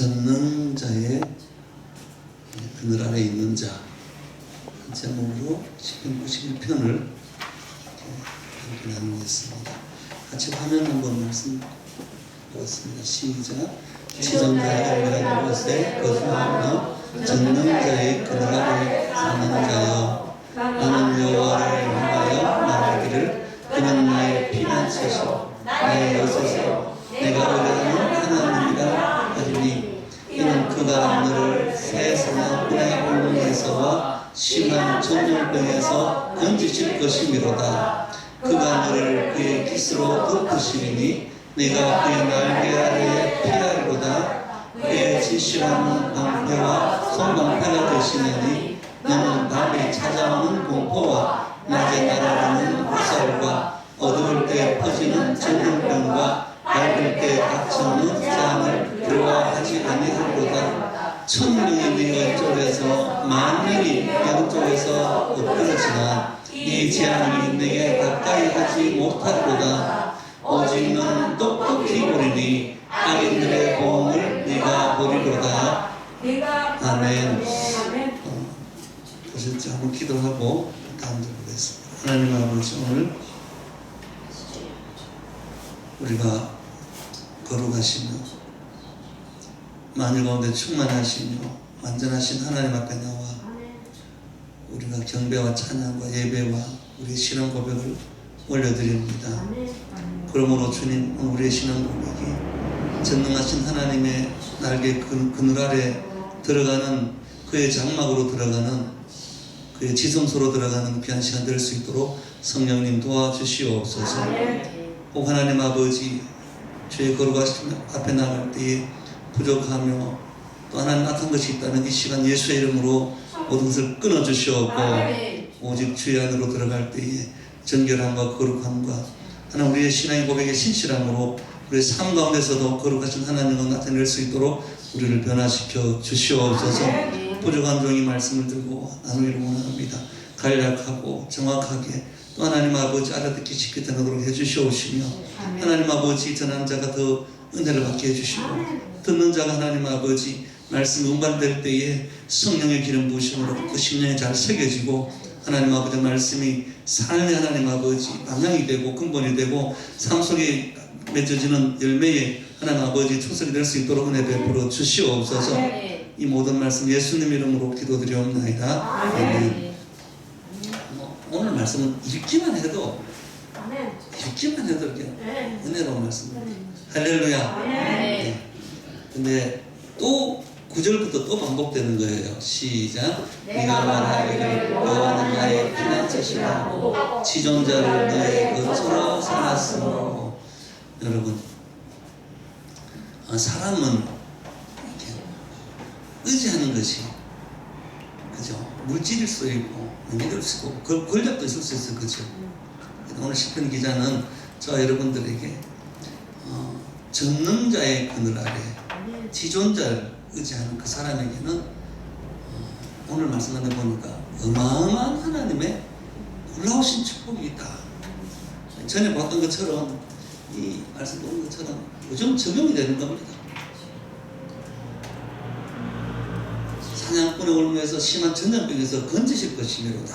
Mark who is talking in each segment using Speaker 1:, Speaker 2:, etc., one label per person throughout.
Speaker 1: 전능자의 그늘 아래 있는 자 제목으로 시편 91편을 이렇게 나누겠습니다. 같이 화면 한번 말씀 보겠습니다. 시작. 지존자의 그늘 곳에 거주하며 전능자의 그늘 아래 사는 자여 나는 여호와를 향하여 말하기를 그는 나의 피난처시오 나의 여소 심한 전염병에서 건지실 것이미로다. 그가 너를 그의 깃으로 덮으시리니 내가 그의 날개 아래에 피하리로다 그의 지시하는 방패와 손방패가 되시느니 너는 밤에 찾아오는 공포와 낮에 날아가는 화살과 어두울 때 퍼지는 전염병과 밝을 때 닥쳐오는 재앙을 두려워하지 아니하리로다 천 명이 네 왼쪽에서 만 명이 양쪽에서 엎드러지나 이 재앙이 내게 가까이 하지 못하리로다 오직 너는 똑똑히 보리니 악인들의 보험을 네가 보리로다 아멘. 보셨죠? 한번 기도하고 다음 절 보겠습니다. 하나님 아버지 오늘 우리가 거룩하시며 만일 가운데 충만하시며 완전하신 하나님 앞에 나와 우리가 경배와 찬양과 예배와 우리 신앙 고백을 올려드립니다. 그러므로 주님 우리의 신앙 고백이 전능하신 하나님의 날개 그, 그늘 아래 들어가는 그의 장막으로 들어가는 그의 지성소로 들어가는 귀한 시간 될 수 있도록 성령님 도와주시옵소서. 오 하나님 아버지 주의 거룩하신 앞에 나갈 때에 부족하며 또 하나님 악한 것이 있다면 이 시간 예수의 이름으로 모든 것을 끊어주시옵고 오직 주의 안으로 들어갈 때에 정결함과 거룩함과 하나님 우리의 신앙의 고백의 신실함으로 우리의 삶 가운데서도 거룩하신 하나님을 나타낼 수 있도록 우리를 변화시켜 주시옵소서. 부족한 종이 말씀을 들고 나누기를 원합니다. 간략하고 정확하게 또 하나님 아버지 알아듣기 쉽게 되도록 해주시옵시며 하나님 아버지 전하는 자가 더 은혜를 받게 해주시고 듣는 자가 하나님 아버지 말씀 운반될 때에 성령의 기름 부으심으로 그 심령에 잘 새겨지고 하나님 아버지 말씀이 삶의 하나님 아버지 방향이 되고 근본이 되고 삶 속에 맺어지는 열매의 하나님 아버지 초석이 될 수 있도록 은혜 베풀어 주시옵소서. 이 모든 말씀 예수님 이름으로 기도드리옵나이다. 아멘. 뭐, 오늘 말씀은 읽기만 해도 읽기만 해도 이렇게 은혜로운 말씀 할렐루야. 네. 근데 또 9절부터 또 반복되는 거예요. 시작. 네가 말하기를 여호와는 나의 피난처시라고 지존자를 너의 것으로 삼았으므로. 여러분 아, 사람은 의지하는 것이 그죠? 물질일 수 있고 믿을 수 있고 권- 권력도 있을 수 있어 그죠? 오늘 시편 기자는 저 여러분들에게 어, 전능자의 그늘 아래 지존자를 의지하는 그 사람에게는 어, 오늘 말씀하다 보니까 어마어마한 하나님의 놀라우신 축복이 있다. 전에 봤던 것처럼 이 말씀 본 것처럼 요즘 적용이 되는 겁니다. 사냥꾼의 올무에서 심한 전염병에서 건지실 것이미로다.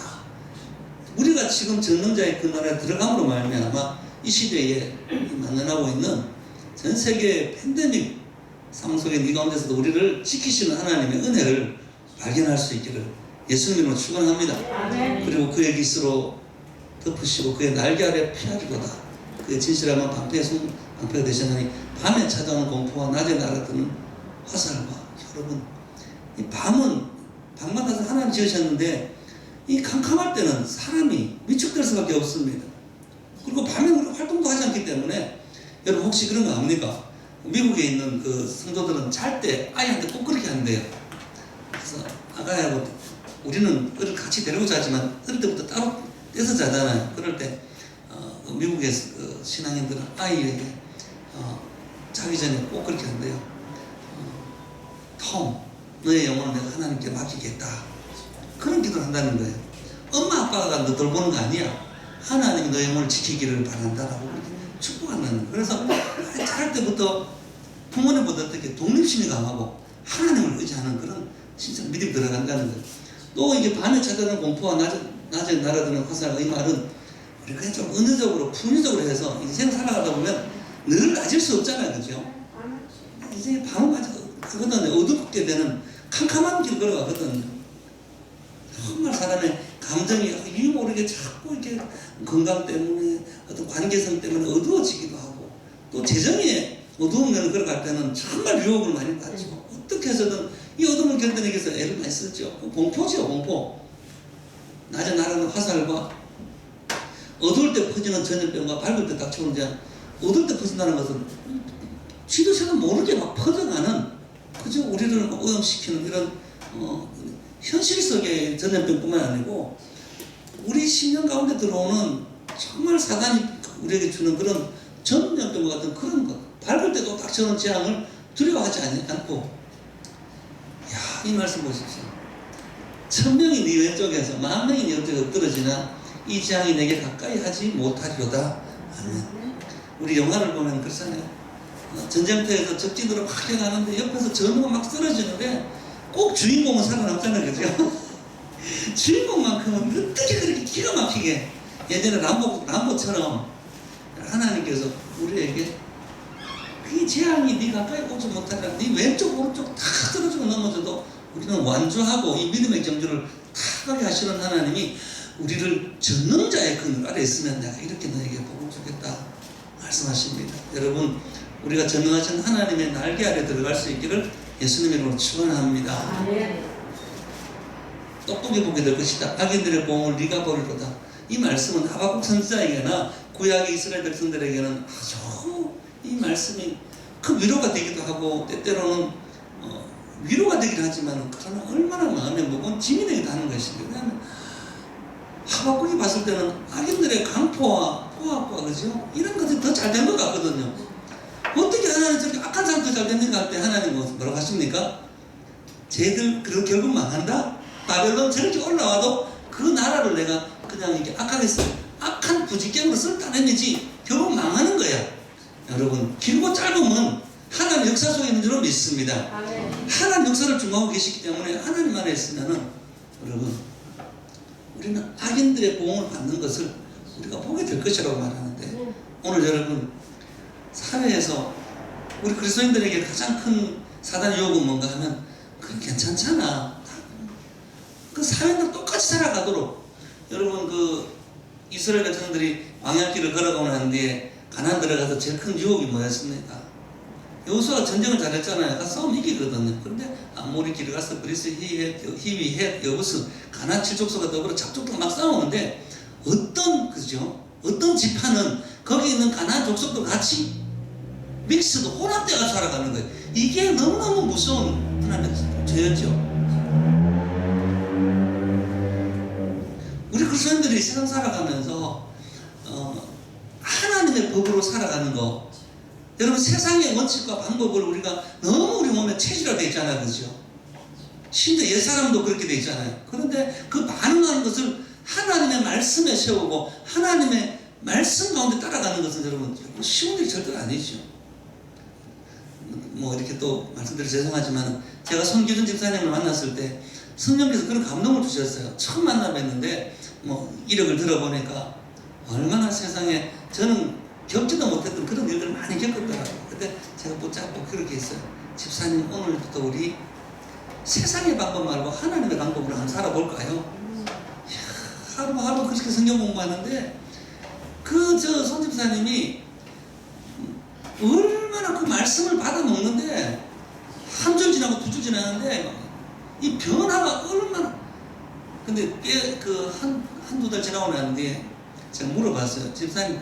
Speaker 1: 우리가 지금 전능자의 그 나라에 들어감으로 말미암아 이 시대에 만연하고 있는 전 세계 팬데믹 상황 속에 이 가운데서도 우리를 지키시는 하나님의 은혜를 발견할 수 있기를 예수님으로 축원합니다. 그리고 그의 깃으로 덮으시고 그의 날개 아래 피하리로다. 그의 진실함은 방패의 손, 방패가 되셨나니 밤에 찾아오는 공포와 낮에 날아드는 화살과 여러분 이 밤은 밤마다 하나님 지으셨는데 이 캄캄할 때는 사람이 미축될 수밖에 없습니다. 그리고 밤에 우리 활동도 하지 않기 때문에 여러분 혹시 그런 거 압니까? 미국에 있는 그 성도들은 잘 때 아이한테 꼭 그렇게 한대요. 그래서 아가하고 우리는 어릴 같이 데리고 자지만 어릴 때부터 따로 떼서 자잖아요. 그럴 때 어, 그 미국의 그 신앙인들은 아이에게 어, 자기 전에 꼭 그렇게 한대요. 어, 톰, 너의 영혼을 내가 하나님께 맡기겠다. 그런 기도를 한다는 거예요. 엄마 아빠가 너 돌보는 거 아니야. 하나님이 너의 영혼을 지키기를 바란다라고 축복한다는. 그래서 잘할 때부터 부모님보다 어떻게 독립심이 강하고 하나님을 의지하는 그런 진짜 믿음이 들어간다는 거예요. 또 이게 밤에 찾아오는 공포와 낮에, 낮에 날아드는 화살 이 말은 우리가 좀 은유적으로 풍요적으로 해서 인생 살아가다 보면 늘 낮을 수 없잖아요. 그죠? 인생이 밤을 가거든요. 어둡게 되는 캄캄한 길 걸어가거든요. 정말 사람의 감정이 이유 모르게 자꾸 이렇게 건강 때문에 어떤 관계성 때문에 어두워지기도 하고 또 재정에 어두운 면을 걸어갈 때는 정말 유혹을 많이 받죠. 어떻게 해서든 이 어둠을 견뎌내기 위해서 애를 많이 쓰죠. 공포죠, 공포. 낮에 날아가는 화살과 어두울 때 퍼지는 전염병과 밝을 때 닥쳐오는 자 어두울 때 퍼진다는 것은 지도자는 모르게 막 퍼져가는 그저 우리를 막 오염시키는 이런 어, 현실 속의 전염병뿐만 아니고 우리 심령 가운데 들어오는 정말 사단이 우리에게 주는 그런 전염병 같은 그런 것 밝을 때도 닥쳐오는 재앙을 두려워하지 않- 않고 야, 이 말씀 보십시오. 천명이 네 왼쪽에서 만 명이 네 왼쪽에 엎드러지나 이 재앙이 내게 가까이 하지 못하리로다. 아멘. 우리 영화를 보면 그렇잖아요. 어, 전쟁터에서 적진으로 막 해가는데 옆에서 전우가 막 쓰러지는데 꼭 주인공은 살아남잖아요. 그죠? 주인공만큼은 어떻게 그렇게 기가 막히게 예전에 람보, 람보처럼 하나님께서 우리에게 그 재앙이 네 가까이 오지 못하라 네 왼쪽 오른쪽 다 떨어지고 넘어져도 우리는 완주하고 이 믿음의 경주를 탁하게 하시는 하나님이 우리를 전능자의 그늘 아래 있으면 내가 이렇게 너에게 복을 주겠다 말씀하십니다 여러분 우리가 전능하신 하나님의 날개 아래 들어갈 수 있기를 예수님의 이름으로 축원합니다 똑똑히 보게 될 것이다. 악인들의 보험을 네가 버리로다. 이 말씀은 하박국 선지자에게나 구약의 이스라엘 백성들에게는 아주 이 말씀이 큰 위로가 되기도 하고 때때로는 어, 위로가 되긴 하지만 그러나 얼마나 마음에 무거운 짐이 되기도 하는. 왜냐하면 하박국이 봤을 때는 악인들의 강포와 포악과 그죠? 이런 것들이 더 잘 된 것 같거든요. 어떻게 하나님 저렇게 악한 사람도 잘 됐는가 할때 하나님 뭐라고 하십니까? 쟤들 그럼 결국 망한다? 바벨론 저렇게 올라와도 그 나라를 내가 그냥 이렇게 악하게 쓸, 악한 부지경으로 쓸다내지 결국 망하는 거야. 여러분, 길고 짧으면 하나님 역사 속에 있는 줄로 믿습니다. 하나님 역사를 중하고 계시기 때문에 하나님 안에 있으면은 여러분, 우리는 악인들의 보응을 받는 것을 우리가 보게 될 것이라고 말하는데 오늘 여러분 사회에서 우리 그리스도인들에게 가장 큰 사단 유혹은 뭔가 하면 그건 괜찮잖아. 그 사회는 똑같이 살아가도록 여러분 그 이스라엘 백성들이 왕양길을 걸어가고 난 뒤에 가난 들어가서 제일 큰 유혹이 뭐였습니까? 여호수아가 전쟁을 잘했잖아요. 가서 싸우면 이기거든요. 그런데 아모리 길에 가서 그리스 히위, 헷, 여부스, 가난 칠족소가 더불어 잡족도 막 싸우는데 어떤 그죠? 어떤 지파는 거기 있는 가난 족속도 같이 믹스도 혼합되어 살아가는 거예요. 이게 너무너무 무서운 하나님의 죄였죠. 우리 그리스도인들이 세상 살아가면서 어, 하나님의 법으로 살아가는 거 여러분 세상의 원칙과 방법을 우리가 너무 우리 몸에 체질화되어 있잖아요. 그죠? 심지어 옛사람도 그렇게 되어 있잖아요. 그런데 그 반응하는 것을 하나님의 말씀에 세우고 하나님의 말씀 가운데 따라가는 것은 여러분 쉬운 일이 절대 아니죠 뭐 이렇게 또 말씀드려 죄송하지만 제가 손기준 집사님을 만났을 때 성령께서 그런 감동을 주셨어요. 처음 만나 뵀는데 뭐 이력을 들어보니까 얼마나 세상에 저는 겪지도 못했던 그런 일들을 많이 겪었더라고요. 그때 제가 붙잡고 그렇게 했어요. 집사님 오늘부터 우리 세상의 방법 말고 하나님의 방법으로 한번 살아볼까요? 하루하루 그렇게 성경 공부하는데 그 저 손집사님이 얼마나 그 말씀을 받아 먹는데 한 줄 지나고 두 줄 지나는데 이 변화가 얼마나 근데 꽤그한 한두 달 지나고 난 뒤에 제가 물어봤어요. 집사님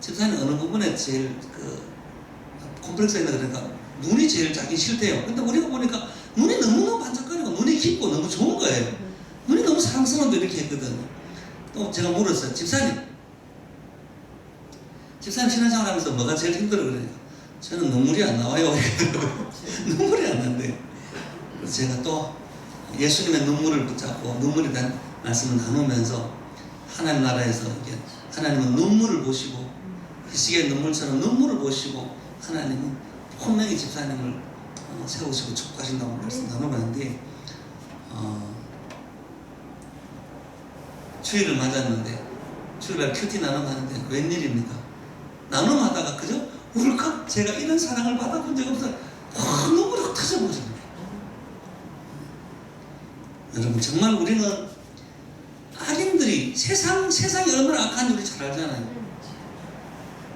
Speaker 1: 집사님 어느 부분에 제일 그 콤플렉스가 있나 그러니까 눈이 제일 자기 싫대요. 근데 우리가 보니까 눈이 너무너무 반짝거리고 눈이 깊고 너무 좋은 거예요. 눈이 너무 사랑스러운데 이렇게 했거든요. 또 제가 물었어요. 집사님 집사님 신앙생활 하면서 뭐가 제일 힘들어 그러니까 저는 눈물이 안 나와요. 눈물이 안 난대. 그래서 제가 또 예수님의 눈물을 붙잡고 눈물에 대한 말씀을 나누면서 하나님 나라에서 이게 하나님은 눈물을 보시고 희식의 눈물처럼 눈물을 보시고 하나님은 혼명이 집사님을 어, 세우시고 축복하신다고 말씀 나눠봤는데 어, 주일을 맞았는데 주일날 큐티 나눔하는데 웬일입니까? 나눔하다가 그저 울컥 제가 이런 사랑을 받아본 적 없어 확 눈물이 확 터져버렸네 여러분 정말 우리는 악인들이 세상 세상이 얼마나 악한지 우리 잘 알잖아요.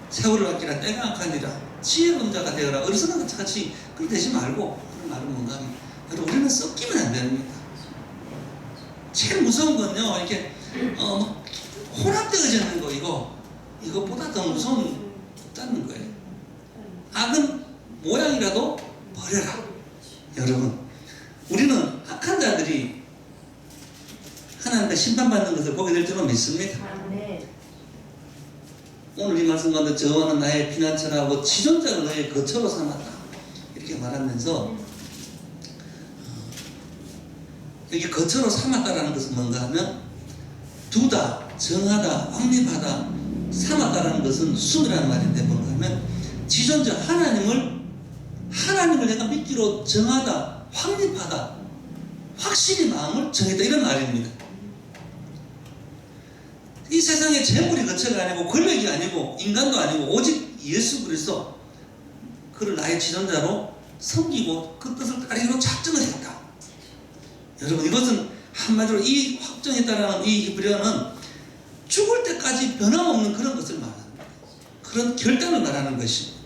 Speaker 1: 세월을 아끼라 때가 악하니라 지혜로운 자가 되어라. 어리석은 것 같이 그리 되지 말고 그런 말은 뭔가 우리는 섞이면 안 됩니다. 제일 무서운 건요 이렇게 어, 막 혼합되어지는 거 이거. 이것보다 더 무서운 없다는 거예요. 악은 모양이라도 버려라. 여러분 우리는 악한 자들이 하나님께 심판받는 것을 보게 될 줄은 믿습니다.
Speaker 2: 아멘.
Speaker 1: 오늘 이 말씀 가운데 저와는 나의 피난처라고 지존자를 너의 거처로 삼았다. 이렇게 말하면서 어, 여기 거처로 삼았다라는 것은 뭔가 하면 두다, 정하다, 확립하다, 삼았다라는 것은 숨이라는 말인데 뭔가 하면 지존자 하나님을 하나님을 내가 믿기로 정하다, 확립하다, 확실히 마음을 정했다 이런 말입니다. 이 세상에 재물이 거처가 아니고 권력이 아니고 인간도 아니고 오직 예수 그리스도 그를 나의 지존자로 섬기고 그 뜻을 따르기로 작정을 했다. 여러분 이것은 한마디로 이 확정했다라는 이 히브리어는 죽을 때까지 변함없는 그런 것을 말합니다. 그런 결단을 말하는 것입니다.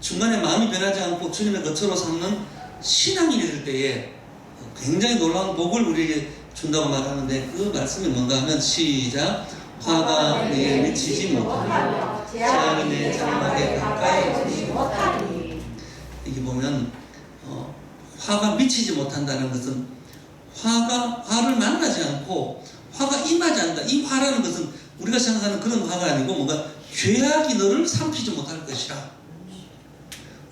Speaker 1: 중간에 마음이 변하지 않고 주님의 거처로 삼는 신앙인이 될 때에 굉장히 놀라운 복을 우리에게 준다고 말하는데 그 말씀이 뭔가 하면 시작 화가 내게 미치지 못하며 재앙이 내 장막에 가까이 오지
Speaker 2: 못하니.
Speaker 1: 이게 보면 어, 화가 미치지 못한다는 것은 화가 화를 만나지 않고 화가 임하지 않는다. 이 화라는 것은 우리가 생각하는 그런 화가 아니고 뭔가 죄악이 너를 삼키지 못할 것이라.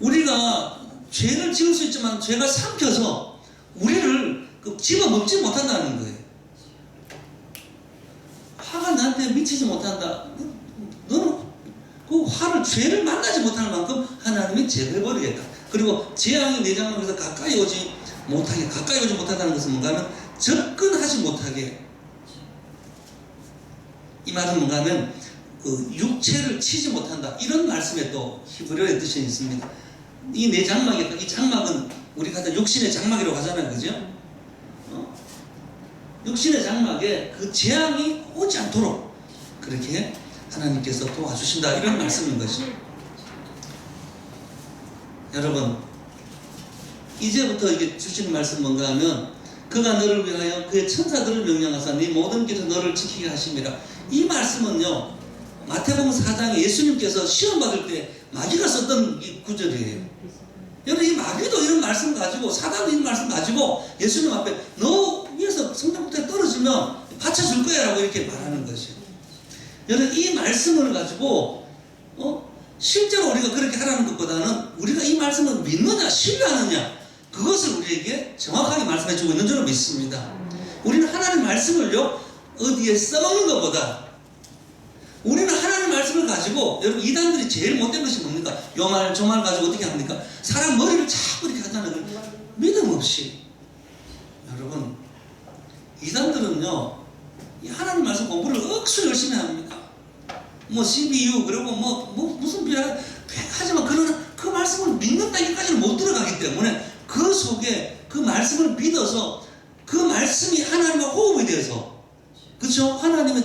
Speaker 1: 우리가 죄를 지을 수 있지만 죄가 삼켜서 우리를 그 집어먹지 못한다는 거예요. 화가 나한테 미치지 못한다. 너는 그 화를 죄를 만나지 못할 만큼 하나님이 제거해버리겠다. 그리고 재앙이 내 장막에서 가까이 오지 못하게 가까이 오지 못한다는 것은 뭔가 하면 접근하지 못하게 이 말은 뭔가 하면 그 육체를 치지 못한다. 이런 말씀에 또 히브리어의 뜻이 있습니다. 이 내 장막에 이 장막은 우리가 다 육신의 장막이라고 하잖아요. 그죠? 어? 육신의 장막에 그 재앙이 오지 않도록 그렇게 하나님께서 도와주신다. 이런 말씀인 것이죠. 여러분 이제부터 이게 주신 말씀 뭔가 하면 그가 너를 위하여 그의 천사들을 명령하사 네 모든 길에서 너를 지키게 하심이라 이 말씀은요 마태복음 4장에 예수님께서 시험 받을 때 마귀가 썼던 이 구절이에요 여러분 이 마귀도 이런 말씀 가지고 사단도 이런 말씀 가지고 예수님 앞에 너 위에서 성전부터 떨어지면 받쳐줄 거야 라고 이렇게 말하는 것이에요 여러분 이 말씀을 가지고 어? 실제로 우리가 그렇게 하라는 것보다는 우리가 이 말씀을 믿느냐 신뢰하느냐 그것을 우리에게 정확하게 말씀해 주고 있는 줄로 믿습니다. 우리는 하나님 말씀을요 어디에 써먹는 것보다 우리는 하나님 말씀을 가지고 여러분 이단들이 제일 못된 것이 뭡니까? 요 말 저 말 가지고 어떻게 합니까? 사람 머리를 자꾸 이렇게 하잖아요. 믿음 없이 여러분 이단들은요 이 하나님 말씀 공부를 억수 열심히 합니다. 뭐 CBU 그리고 뭐, 뭐 무슨 비하 하지만 그러나 그 말씀을 믿는다기까지는 못 들어가기 때문에 그 속에 그 말씀을 믿어서 그 말씀이 하나님과 호흡이 되어서 그렇죠 하나님의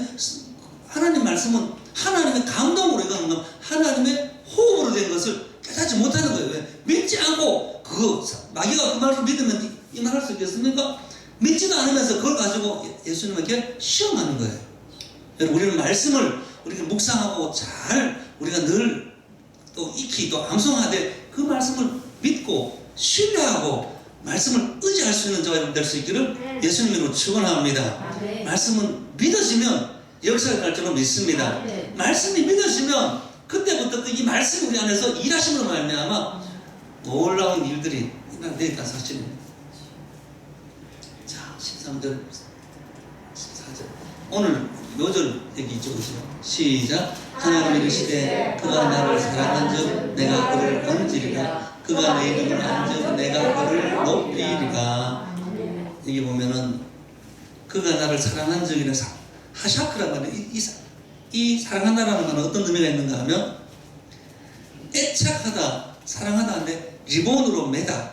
Speaker 1: 하나님 말씀은 하나님의 감동으로 이거는 건 하나님의 호흡으로 된 것을 깨닫지 못하는 거예요 왜? 믿지 않고 그 마귀가 그 말을 믿으면 이만할 수 있겠습니까? 믿지도 않으면서 그걸 가지고 예수님에게 시험하는 거예요 여러분 우리는 말씀을 우리가 묵상하고 잘 우리가 늘 또 익히 또 암송하되 그 말씀을 믿고 신뢰하고 말씀을 의지할 수 있는 저가 될 수 있기를 예수님으로 축원합니다. 말씀은 믿어지면 역사가 날 줄로 믿습니다.
Speaker 2: 아멘.
Speaker 1: 말씀이 믿어지면 그때부터 그이 말씀 우리 안에서 일하심으로 말미암아 놀라운 일들이 일어나니까 사실입니다. 자, 13절, 14절. 오늘 요절 얘기 그죠? 시작. 하나님 이르시되 그가 나를 사랑한 즉 내가 그를 건지리라 그가 내 이름을 안지어 내가 그를 높이리가 여기 보면은 그가 나를 사랑한 적이는 사- 하샤크란 말이에요. 이, 이, 사- 이 사랑한다라는 말은 어떤 의미가 있는가 하면 애착하다, 사랑하다 하는데 리본으로 매다.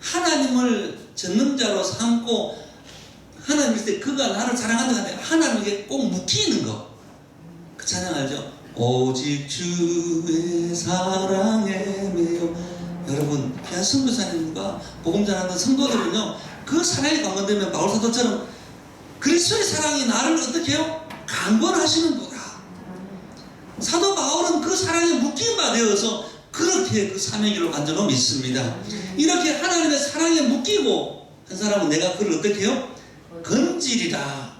Speaker 1: 하나님을 전능 자로 삼고 하나님 때 그가 나를 사랑한다 하는데 하나님에게 꼭 묶이는 거. 그 찬양 알죠? 오직 주의 사랑에 매여 여러분 귀한 선교사님과 복음 전하는 성도들은요 그 사랑에 감건되면 바울 사도처럼 그리스도의 사랑이 나를 어떻게 해요? 강권하시는 분이다 사도 바울은 그 사랑에 묶인 바 되어서 그렇게 그 사명이로 간절로 믿습니다 이렇게 하나님의 사랑에 묶이고 한 사람은 내가 그를 어떻게 해요? 건지리라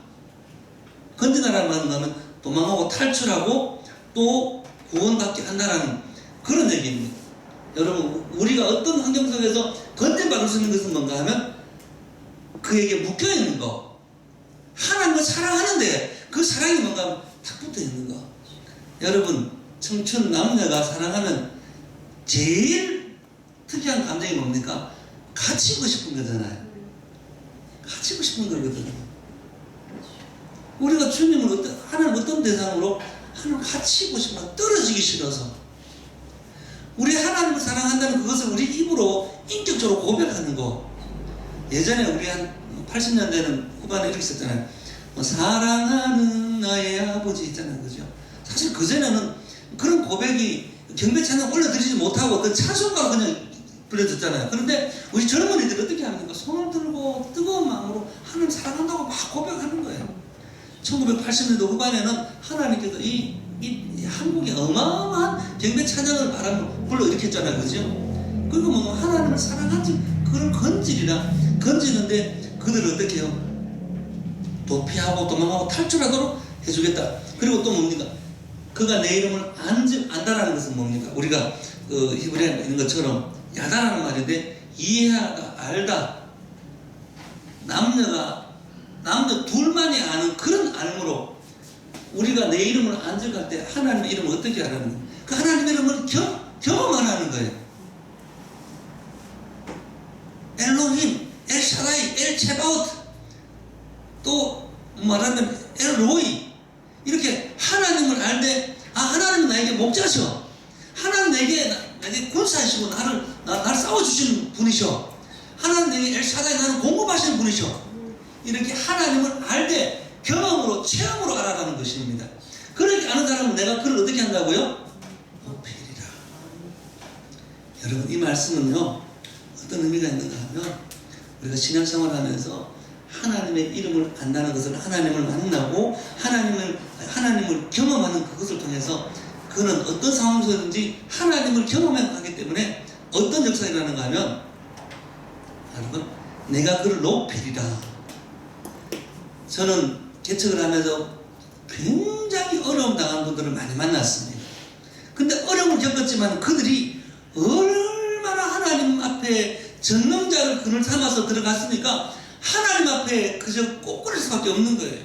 Speaker 1: 건진다라는 말은 뭐냐면 도망하고 탈출하고 또 구원받게 한다라는 그런 얘기입니다. 여러분 우리가 어떤 환경 속에서 건진받을 수 있는 것은 뭔가 하면 그에게 묶여 있는 거 하나님을 사랑하는데 그 사랑이 뭔가 탁 붙어 있는 거 여러분 청춘 남녀가 사랑하면 제일 특이한 감정이 뭡니까? 갇히고 싶은 거잖아요. 갇히고 싶은 거거든요. 우리가 주님을 어떤, 하나님 어떤 대상으로 하나님 갇히고 싶어 떨어지기 싫어서 우리 하나님을 사랑한다는 그것을 우리 입으로 인격적으로 고백하는 거 예전에 우리 한 80년대는 후반에 이렇게 썼잖아요. 뭐 사랑하는 나의 아버지 있잖아요. 그죠? 사실 그전에는 그런 고백이 경배 찬양 올려드리지 못하고 그 찬송가 그냥 불려듣잖아요. 그런데 우리 젊은 이들이 어떻게 합니까? 손을 들고 뜨거운 마음으로 하나님 사랑한다고 막 고백하는 거예요. 1980년대 후반에는 하나님께서 이, 이, 이 한국에 어마어마한 경배 찬양을 바람 불러 일으켰잖아요. 그죠? 그리고 뭐 하나님을 사랑하지 그걸 건지리라 건지는데 그들을 어떻게 해요? 도피하고 도망하고 탈출하도록 해주겠다. 그리고 또 뭡니까? 그가 내 이름을 안지, 안다라는 것은 뭡니까? 우리가 그 히브리어에 있는 것처럼 야다라는 말인데 이해하다, 알다. 남녀가 남녀 둘만이 아는 그런 알므로 우리가 내 이름을 안적할 때 하나님의 이름을 어떻게 하라는 거예요? 그 하나님의 이름을 경험하는 거예요. 엘로힘, 엘샤라이, 엘체바우트 또 말하면 엘로이 이렇게 하나님을 알되 아 하나님은 나에게 목자셔 하나님 내게 나- 나에게 군사하시고 나를 나, 나를 싸워주시는 분이셔 하나님 내게 엘샤라이 나를 공급하시는 분이셔 이렇게 하나님을 알되 경험으로 체험으로 알아가는 것입니다. 그렇게 아는 사람은 내가 그를 어떻게 한다고요? 높이리라. 여러분 이 말씀은요 어떤 의미가 있는가 하면 우리가 신앙생활 하면서 하나님의 이름을 안다는 것을 하나님을 만나고 하나님을 하나님을 경험하는 그것을 통해서 그는 어떤 상황 속에든지 하나님을 경험하기 때문에 어떤 역사가 일어나는가 하면 여러분 내가 그를 높이리라. 저는 개척을 하면서 굉장히 어려움 당한 분들을 많이 만났습니다. 근데 어려움을 겪었지만 그들이 얼마나 하나님 앞에 전능자를 그늘 삼아서 들어갔으니까 하나님 앞에 그저 꼬꾸릴 수밖에 없는 거예요.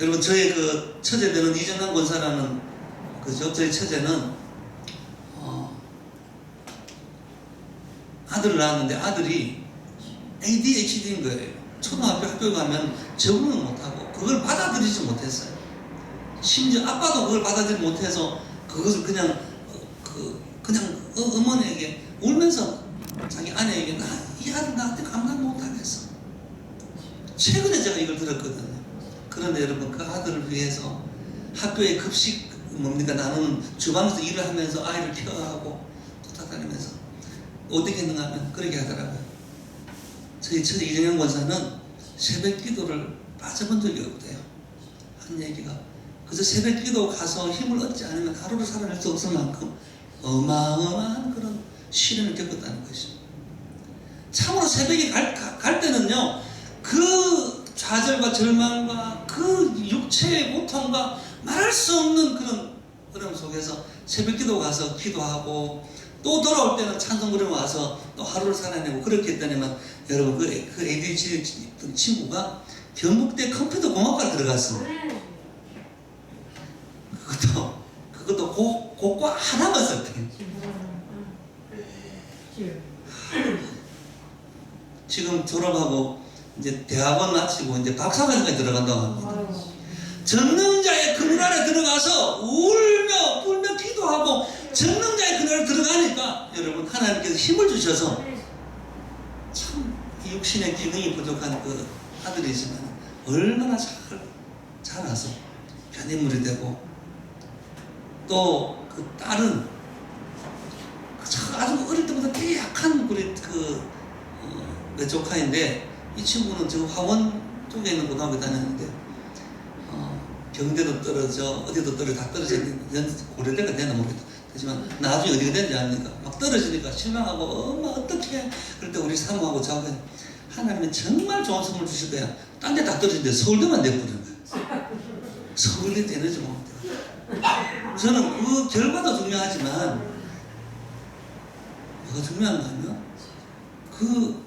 Speaker 1: 여러분 저의 그 처제 되는 이정환 권사라는 그죠 저희 처제는 어, 아들을 낳았는데 아들이 ADHD인 거예요. 초등학교 학교 가면 적응을 못하고 그걸 받아들이지 못했어요. 심지어 아빠도 그걸 받아들이지 못해서 그것을 그냥 어, 그 그냥 어, 어머니에게 울면서 자기 아내에게 나 이 아들 나한테 감당 못하겠어. 최근에 제가 이걸 들었거든요. 그런데 여러분 그 아들을 위해서 학교에 급식 뭡니까 나는 주방에서 일을 하면서 아이를 케어하고 쫓아다니면서 어떻게 했는가 하면 그렇게 하더라고요. 저희 처제 이정현 권사는 새벽 기도를 빠져본 적이 없대요. 한 얘기가. 그래서 새벽 기도 가서 힘을 얻지 않으면 하루를 살아낼 수 없을 만큼 어마어마한 그런 시련을 겪었다는 것이죠. 참으로 새벽에 갈, 가- 갈 때는요, 그 좌절과 절망과 그 육체의 고통과 말할 수 없는 그런 어려움 속에서 새벽 기도 가서 기도하고 또 돌아올 때는 찬송 부르 와서 또 하루를 살아내고 그렇게 했다니만 여러분 그, 그 ADHD 있던 친구가 경북대 컴퓨터 공학과 들어갔습니다. 그것도 그것도 고 고과 하나만 썼대요. 지금 졸업하고 이제 대학원 마치고 이제 박사과정까지 들어간다고 합니다. 전능자의 그늘 안에 들어가서 울며 불며 기도하고 전능자의 그늘 안에 들어가니까 여러분 하나님께서 힘을 주셔서 참 육신의 기능이 부족한 그 아들이지만 얼마나 잘 자라서 편인물이 되고 또 그 딸은 그 아주 어릴 때부터 되게 약한 우리 그 어, 내 조카인데 이 친구는 지금 화원 쪽에 있는 고등학교 다녔는데 어, 경대도 떨어져 어디도 떨어져 다 있는 고려대가 되나 모르겠다. 하지만 나중에 어디가 되는지 아니까? 막 떨어지니까 실망하고 엄마 어떡해? 그럴 때 우리 사모하고 자고 하나님은 정말 좋은 선물 주실 거야. 딴 데 다 떨어지는데 서울대만 내버리는 거야 서울대 되는지 못 저는 그 결과도 중요하지만 뭐가 중요한가 하면 그,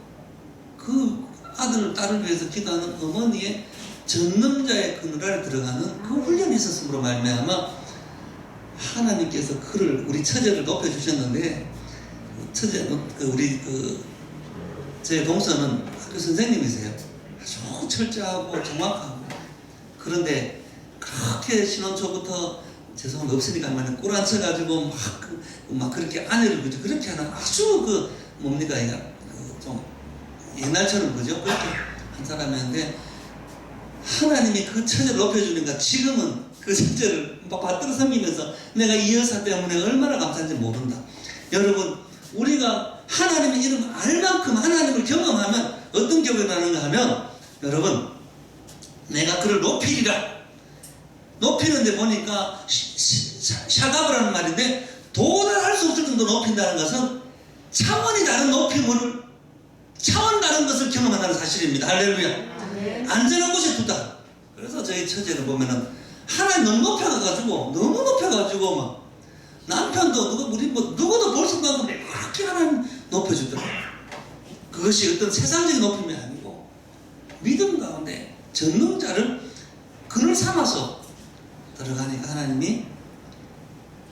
Speaker 1: 그 아들, 딸을 위해서 기도하는 어머니의 전능자의 그늘 아래 들어가는 그 훈련이 있었으므로 말미암아 하나님께서 그를 우리 처제를 높여주셨는데 그 처제 그 우리 그제 동서는 학교 선생님이세요. 아주 철저하고 정확하고 그런데 그렇게 신혼 초부터 죄송한데 없으니까 말은 꿀 앉혀가지고 막, 그, 막 그렇게 아내를 그죠? 그렇게 하는 아주 그 뭡니까 그좀 옛날처럼 그죠? 그렇게 한 사람이었는데 하나님이 그 처제를 높여주니까 지금은 그 처제를 막 받들어 섬기면서 내가 이 여사 때문에 얼마나 감사한지 모른다. 여러분 우리가 하나님의 이름 알 만큼 하나님을 경험하면 어떤 경험이 나는가 하면 여러분 내가 그를 높이리라 높이는데 보니까 하는 말인데 도달할 수 없을 정도 높인다는 것은 차원이 다른 높임을 차원 다른 것을 경험한다는 사실입니다. 할렐루야. 안전한 곳에 두다. 그래서 저희 처제를 보면은 하나님 너무 높여가지고 너무 높여가지고 막 남편도 누구 우리 뭐 누구도 볼 수도 없고 그렇게 하나님 높여주더라고. 그것이 어떤 세상적인 높임이 아니고 믿음 가운데 전능자를 그늘 삼아서 들어가니까 하나님이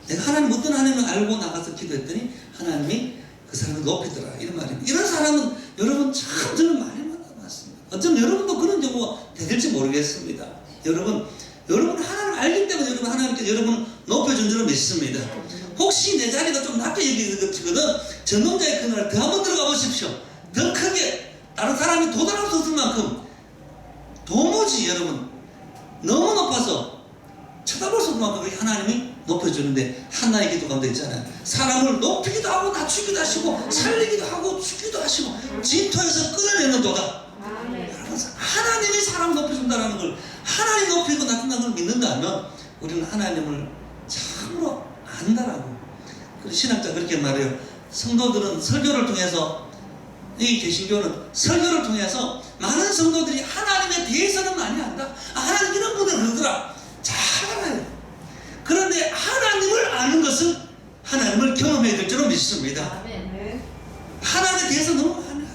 Speaker 1: 내가 하나님 어떤 하나님을 알고 나가서 기도했더니 하나님이 그 사람을 높이더라 이런 말입니다. 이런 사람은 여러분 참 저는 많이 만나봤습니다. 어쩌면 여러분도 그런 경우가 되실지 모르겠습니다. 여러분 여러분 하나님을 알기 때문에 여러분 하나님께서 여러분을 높여준 줄을 믿습니다. 혹시 내 자리가 좀 낮게 여기거든 전능자의 그날 더 한번 들어가 보십시오. 더 크게 다른 사람이 도달할 수 없을 만큼 도무지 여러분 너무 높아서 쳐다볼 수 없는 만큼 하나님이 높여주는데 하나의 기도 가운데 있잖아요. 사람을 높이기도 하고 낮추기도 하시고 살리기도 하고 죽기도 하시고 진토에서 끌어내는 도다. 하나님이 사람 높여준다는 걸 하나님 높이고 낮춘다는 걸 믿는다면 우리는 하나님을 참으로 안다라고. 그 신학자 그렇게 말해요. 성도들은 설교를 통해서 이 개신교는 설교를 통해서 많은 성도들이 하나님에 대해서는 많이 안다. 아, 하나님 이런 분을 그러더라. 그런데 하나님을 아는 것은 하나님을 경험해야 될 줄로 믿습니다. 하나님에 대해서 너무 알아요.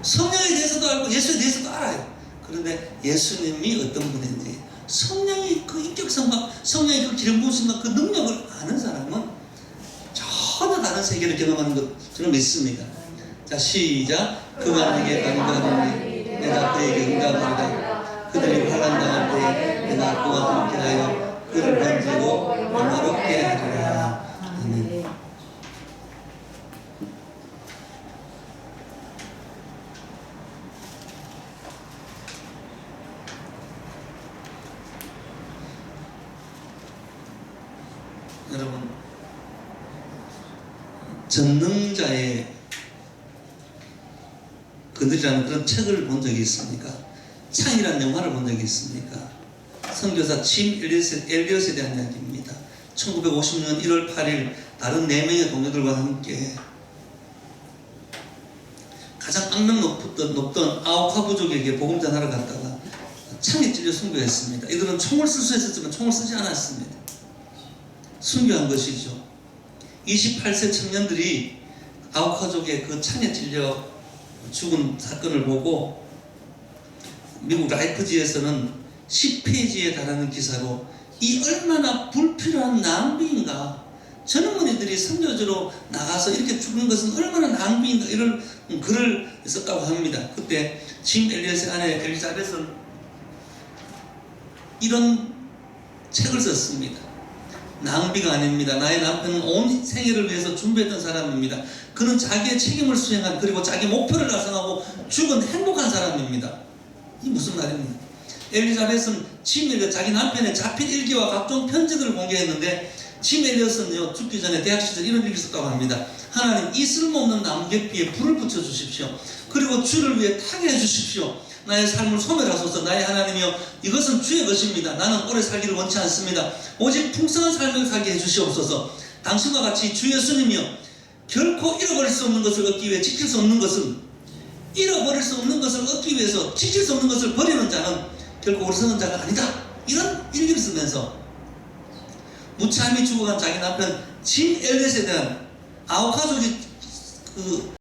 Speaker 1: 성령에 대해서도 알고 예수에 대해서도 알아요. 그런데 예수님이 어떤 분인지 성령의 그 인격성과 성령의 그 기름 부으심과 그 능력을 아는 사람은 전혀 다른 세계를 경험하는 것처럼 믿습니다. 자 시작 그가 내게 간다하니 내가 그에게 응답하리라 그들이 환란 당할 때 내가 그와 함께하여 그를 건지고 영화롭게 하리라 아멘 여러분 전능자의 그들이라는 그런 책을 본 적이 있습니까? 창이라는 영화를 본 적이 있습니까? 선교사 짐 엘리엇에, 대한 이야기입니다. 1950년 1월 8일 다른 4명의 동료들과 함께 가장 악명 높던, 높던 아오카 부족에게 복음 전하러 갔다가 창에 찔려 순교했습니다. 이들은 총을 쓸 수 있었지만 총을 쓰지 않았습니다. 순교한 것이죠. 28세 청년들이 아우카족의 그 창에 찔려 죽은 사건을 보고 미국 라이프지에서는 10페이지에 달하는 기사로 이 얼마나 불필요한 낭비인가. 젊은이들이 선교지로 나가서 이렇게 죽는 것은 얼마나 낭비인가 이런 글을 썼다고 합니다. 그때 짐 엘리엇의 아내 엘리자벳은 이런 책을 썼습니다. 낭비가 아닙니다. 나의 남편은 온 생애를 위해서 준비했던 사람입니다. 그는 자기의 책임을 수행한 그리고 자기 목표를 달성하고 죽은 행복한 사람입니다. 이 무슨 말입니까? 엘리자벳은 짐 엘리엇 자기 남편의 자필 일기와 각종 편지들을 공개했는데 짐 엘리엇은요 죽기 전에 대학 시절 이런 일을 썼다고 합니다. 하나님 이 쓸모없는 나무계피에 불을 붙여 주십시오. 그리고 주를 위해 타게 해 주십시오. 나의 삶을 소멸하소서 나의 하나님이여 이것은 주의 것입니다. 나는 오래 살기를 원치 않습니다. 오직 풍성한 삶을 살게 해 주시옵소서. 당신과 같이 주 예수님이여 결코 잃어버릴 수 없는 것을 얻기 위해 지킬 수 없는 것은 잃어버릴 수 없는 것을 얻기 위해서 지킬 수 없는 것을 버리는 자는 결코 어리석은 자가 아니다. 이런 일기를 쓰면서 무참히 죽어간 자기 남편 짐 엘렛에 대한 아우카족이 그